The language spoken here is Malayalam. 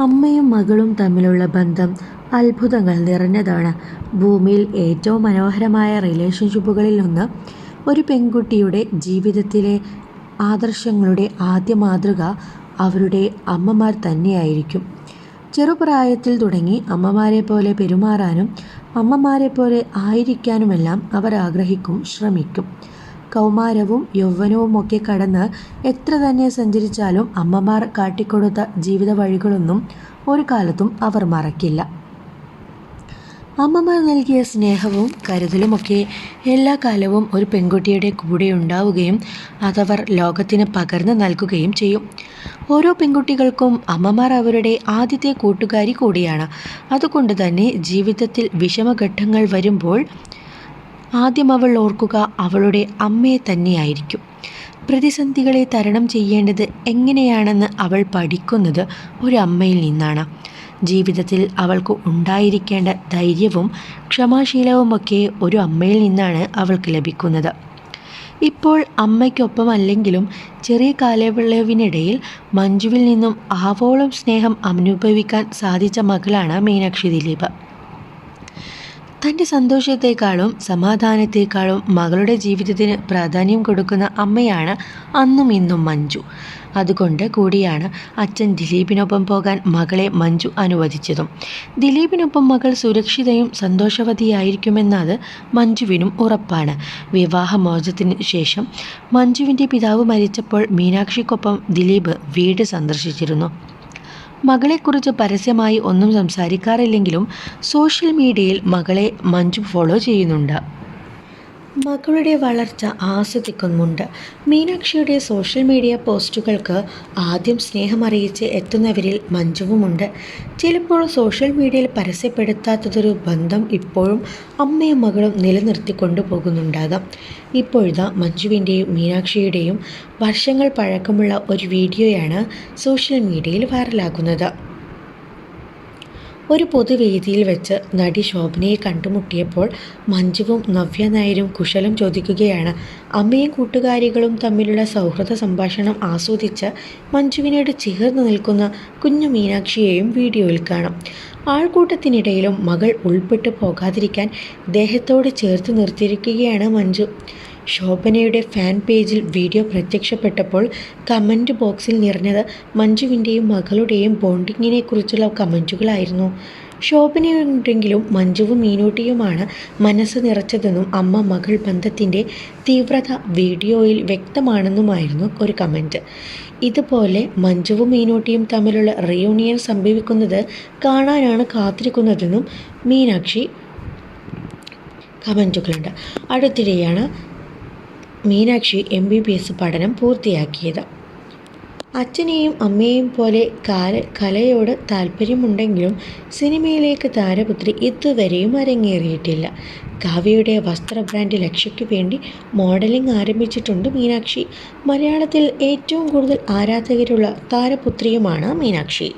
അമ്മയും മകളും തമ്മിലുള്ള ബന്ധം അത്ഭുതങ്ങൾ നിറഞ്ഞതാണ്. ഭൂമിയിൽ ഏറ്റവും മനോഹരമായ റിലേഷൻഷിപ്പുകളിൽ ഒന്ന് ഒരു പെൺകുട്ടിയുടെ ജീവിതത്തിലെ ആദർശങ്ങളുടെ ആദ്യ മാതൃക അവരുടെ അമ്മമാർ തന്നെയായിരിക്കും. ചെറുപ്രായത്തിൽ തുടങ്ങി അമ്മമാരെ പോലെ പെരുമാറാനും അമ്മമാരെ പോലെ ആയിരിക്കാനുമെല്ലാം അവർ ആഗ്രഹിക്കും, ശ്രമിക്കും. കൗമാരവും യൗവനവും ഒക്കെ കടന്ന് എത്ര തന്നെ സഞ്ചരിച്ചാലും അമ്മമാർ കാട്ടിക്കൊടുത്ത ജീവിത വഴികളൊന്നും ഒരു കാലത്തും അവർ മറക്കില്ല. അമ്മമാർ നൽകിയ സ്നേഹവും കരുതലുമൊക്കെ എല്ലാ കാലവും ഒരു പെൺകുട്ടിയുടെ കൂടെ ഉണ്ടാവുകയും അതവർ ലോകത്തിന് പകർന്നു നൽകുകയും ചെയ്യും. ഓരോ പെൺകുട്ടികൾക്കും അമ്മമാർ അവരുടെ ആദ്യത്തെ കൂട്ടുകാരി കൂടിയാണ്. അതുകൊണ്ട് തന്നെ ജീവിതത്തിൽ വിഷമഘട്ടങ്ങൾ വരുമ്പോൾ ആദ്യമവൾ ഓർക്കുക അവളുടെ അമ്മയെ തന്നെയായിരിക്കും. പ്രതിസന്ധികളെ തരണം ചെയ്യേണ്ടത് എങ്ങനെയാണെന്ന് അവൾ പഠിക്കുന്നത് ഒരമ്മയിൽ നിന്നാണ്. ജീവിതത്തിൽ അവൾക്ക് ഉണ്ടായിരിക്കേണ്ട ധൈര്യവും ക്ഷമാശീലവുമൊക്കെ ഒരു അമ്മയിൽ നിന്നാണ് അവൾക്ക് ലഭിക്കുന്നത്. ഇപ്പോൾ അമ്മയ്ക്കൊപ്പം അമ്മയ്ക്കൊപ്പമല്ലെങ്കിലും ചെറിയ കാലയളവിനിടയിൽ മഞ്ജുവിൽ നിന്നും ആവോളം സ്നേഹം അനുഭവിക്കാൻ സാധിച്ച മകളാണ് മീനാക്ഷി ദിലീപ്. തന്റെ സന്തോഷത്തെക്കാളും സമാധാനത്തെക്കാളും മകളുടെ ജീവിതത്തിന് പ്രാധാന്യം കൊടുക്കുന്ന അമ്മയാണ് അന്നും ഇന്നും മഞ്ജു. അതുകൊണ്ട് കൂടിയാണ് അച്ഛൻ ദിലീപിനൊപ്പം പോകാൻ മകളെ മഞ്ജു അനുവദിച്ചതും. ദിലീപിനൊപ്പം മകൾ സുരക്ഷിതയും സന്തോഷവതിയായിരിക്കുമെന്നത് മഞ്ജുവിനും ഉറപ്പാണ്. വിവാഹമോചത്തിന് ശേഷം മഞ്ജുവിന്റെ പിതാവ് മരിച്ചപ്പോൾ മീനാക്ഷിക്കൊപ്പം ദിലീപ് വീട് സന്ദർശിച്ചിരുന്നു. മകളെക്കുറിച്ച് പരസ്യമായി ഒന്നും സംസാരിക്കാറില്ലെങ്കിലും സോഷ്യൽ മീഡിയയിൽ മകളെ മഞ്ജു ഫോളോ ചെയ്യുന്നുണ്ട്. മകളുടെ വളർച്ച ആസ്വദിക്കുന്നുണ്ട് മീനാക്ഷിയുടെ സോഷ്യൽ മീഡിയ പോസ്റ്റുകൾക്ക് ആദ്യം സ്നേഹം സ്നേഹമറിയിച്ച് എത്തുന്നവരിൽ മഞ്ജുവുമുണ്ട്. ചിലപ്പോൾ സോഷ്യൽ മീഡിയയിൽ പരസ്യപ്പെടുത്താത്തതൊരു ബന്ധം ഇപ്പോഴും അമ്മയും മകളും നിലനിർത്തിക്കൊണ്ടു പോകുന്നുണ്ടാകാം ഇപ്പോഴത്തെ മഞ്ജുവിന്റെയും മീനാക്ഷിയുടെയും വർഷങ്ങൾ പഴക്കമുള്ള ഒരു വീഡിയോയാണ് സോഷ്യൽ മീഡിയയിൽ വൈറലാകുന്നത്. ഒരു പൊതുവേദിയിൽ വെച്ച് നടി ശോഭനയെ കണ്ടുമുട്ടിയപ്പോൾ മഞ്ജുവും നവ്യ നായരും കുശലം ചോദിക്കുകയാണ്. അമ്മയും കൂട്ടുകാരികളും തമ്മിലുള്ള സൗഹൃദ സംഭാഷണം ആസ്വദിച്ച് മഞ്ജുവിനോട് ചേർന്ന് നിൽക്കുന്ന കുഞ്ഞു മീനാക്ഷിയെയും വീഡിയോയിൽ കാണാം. ആൾക്കൂട്ടത്തിനിടയിലും മകൾ ഉൾപ്പെട്ടു പോകാതിരിക്കാൻ ദേഹത്തോട് ചേർത്ത് നിർത്തിയിരിക്കുകയാണ് മഞ്ജു. ശോഭനയുടെ ഫാൻ പേജിൽ വീഡിയോ പ്രത്യക്ഷപ്പെട്ടപ്പോൾ കമന്റ് ബോക്സിൽ നിറഞ്ഞത് മഞ്ജുവിന്റെയും മകളുടെയും ബോണ്ടിങ്ങിനെക്കുറിച്ചുള്ള കമന്റുകളായിരുന്നു ശോഭനയുണ്ടെങ്കിലും മഞ്ജുവും മീനൂട്ടിയുമാണ് മനസ്സ് നിറച്ചതെന്നും അമ്മ-മകൾ ബന്ധത്തിന്റെ തീവ്രത വീഡിയോയിൽ വ്യക്തമാണെന്നുമായിരുന്നു ഒരു കമന്റ് ഇതുപോലെ മഞ്ജുവും മീനൂട്ടിയും തമ്മിലുള്ള റിയൂണിയൻ സംഭവിക്കുന്നത് കാണാനാണ് കാത്തിരിക്കുന്നതെന്നും മീനാക്ഷി കമന്റുകളുണ്ട് അടുത്തിടെയാണ് Meenakshi M B B S പഠനം പൂർത്തിയാക്കിയത്. അച്ഛനെയും അമ്മയെയും പോലെ കാല കലയോട് താല്പര്യമുണ്ടെങ്കിലും സിനിമയിലേക്ക് താരപുത്രി ഇതുവരെയും അരങ്ങേറിയിട്ടില്ല. കാവ്യയുടെ വസ്ത്ര ബ്രാൻഡ് ലക്ഷ്യയ്ക്ക് വേണ്ടി മോഡലിംഗ് ആരംഭിച്ചിട്ടുണ്ട് മീനാക്ഷി. മലയാളത്തിൽ ഏറ്റവും കൂടുതൽ ആരാധകരുള്ള താരപുത്രിയുമാണ് മീനാക്ഷി.